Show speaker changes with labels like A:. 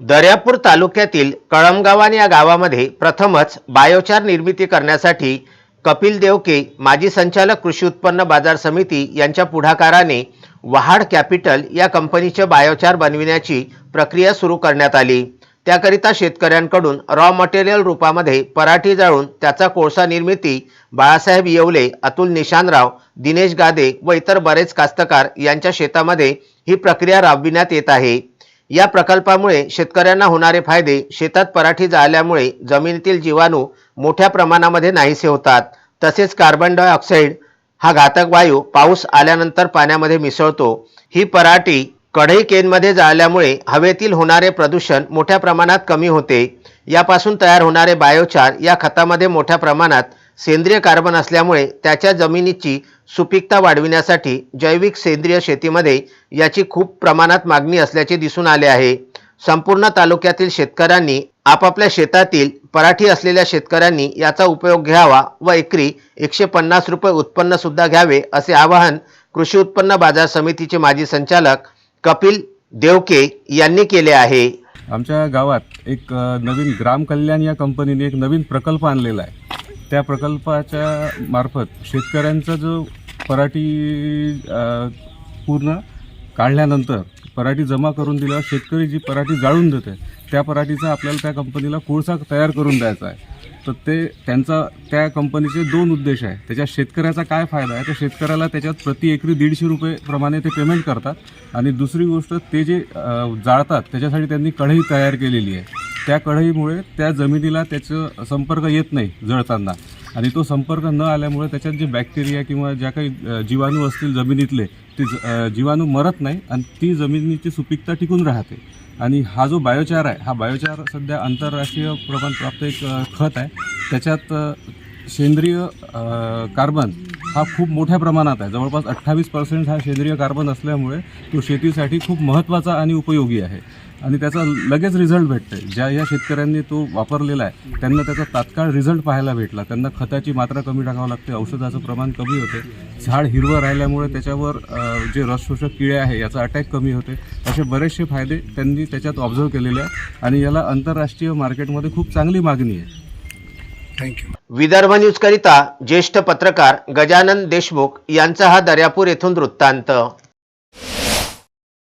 A: दर्यापूर तालुक्यातील कळमगावान या गावामध्ये प्रथमच बायोचार निर्मिती करण्यासाठी कपिल देवके माजी संचालक कृषी उत्पन्न बाजार समिती यांच्या पुढाकाराने वहाड कॅपिटल या कंपनीचे बायोचार बनविण्याची प्रक्रिया सुरू करण्यात आली. त्याकरिता शेतकऱ्यांकडून रॉ मटेरियल रूपामध्ये पराठी जाळून त्याचा कोळसा निर्मिती बाळासाहेब येवले अतुल निशानराव दिनेश गादे व इतर बरेच कास्तकार यांच्या शेतामध्ये ही प्रक्रिया राबविण्यात येत आहे. या प्रकल्पामुळे शेतकऱ्यांना होणारे फायदे शेतात पराठी जाळल्यामुळे जमिनीतील जीवाणू मोठ्या प्रमाणामध्ये नाहीसे होतात. तसेच कार्बन डायऑक्साईड हा घातक वायू पाऊस आल्यानंतर पाण्यामध्ये मिसळतो. ही पराठी कढई केनमध्ये जाळल्यामुळे हवेतील होणारे प्रदूषण मोठ्या प्रमाणात कमी होते. यापासून तयार होणारे बायोचार या खतामध्ये मोठ्या प्रमाणात सेंद्रिय कार्बन असल्यामुळे त्याच्या जमिनीची सुपीकता वाढविण्यासाठी जैविक सेंद्रिय शेतीमध्ये याची खूप प्रमाणात मागणी असल्याचे दिसून आले आहे. संपूर्ण तालुक्यातील शेतकऱ्यांनी आपापल्या शेतातील पराठी असलेल्या शेतकऱ्यांनी याचा उपयोग घ्यावा व एकरी एकशे पन्नास रुपये उत्पन्न सुद्धा घ्यावे असे आवाहन कृषी उत्पन्न बाजार समितीचे माजी संचालक कपिल देवके यांनी केले आहे.
B: आमच्या गावात एक नवीन ग्राम कल्याण या कंपनीने एक नवीन प्रकल्प आणलेला आहे. त्या प्रकल्पाच्या मार्फत शेतकऱ्यांचा जो पराठी पूर्ण काढल्यानंतर पराठी जमा करून दिल्यावर शेतकरी जी पराठी जाळून देते त्या पराठीचा आपल्याला त्या कंपनीला कोळसा तयार करून द्यायचा आहे. तर ते त्यांचा त्या कंपनीचे दोन उद्देश आहे. त्याच्यात शेतकऱ्याचा काय फायदा आहे? तर शेतकऱ्याला त्याच्यात प्रति एकरी दीडशे रुपये प्रमाणे ते पेमेंट करतात. आणि दुसरी गोष्ट ते जे जाळतात त्याच्यासाठी त्यांनी कढई तयार केलेली आहे. त्या कढईमुळे त्या जमिनीला त्याचं संपर्क येत नाही जळताना. आणि तो संपर्क न आल्यामुळे त्याच्यात जे बॅक्टेरिया किंवा ज्या काही जीवाणू असतील जमिनीतले ते ज- जीवाणू मरत नाही आणि ती जमिनीची सुपीकता टिकून राहते. आणि हा जो बायोचार आहे हा बायोचार सध्या आंतरराष्ट्रीय प्रमाणप्राप्त एक खत आहे. त्याच्यात सेंद्रिय कार्बन हा खूप मोठ्या प्रमाणात आहे. जवळपास अठ्ठावीस पर्सेंट हा सेंद्रिय कार्बन असल्यामुळे तो शेतीसाठी खूप महत्त्वाचा आणि उपयोगी आहे. आणि त्याचा लगेच रिझल्ट भेटते ज्या या शेतकऱ्यांनी तो वापरलेला आहे त्यांना त्याचा तात्काळ रिझल्ट पाहायला भेटला. त्यांना खताची मात्रा कमी टाकावं लागते औषधाचं प्रमाण कमी होते झाड हिरवं राहिल्यामुळे त्याच्यावर जे रसशोषक किडे आहे याचा अटॅक कमी होते. असे बरेचसे फायदे त्यांनी त्याच्यात ऑब्झर्व केलेले आहे. आणि याला आंतरराष्ट्रीय मार्केटमध्ये खूप चांगली मागणी आहे.
C: थँक्यू
A: विदर्भ न्यूज करिता ज्येष्ठ पत्रकार गजानन देशमुख यांचा हा दर्यापूर येथून वृत्तांत.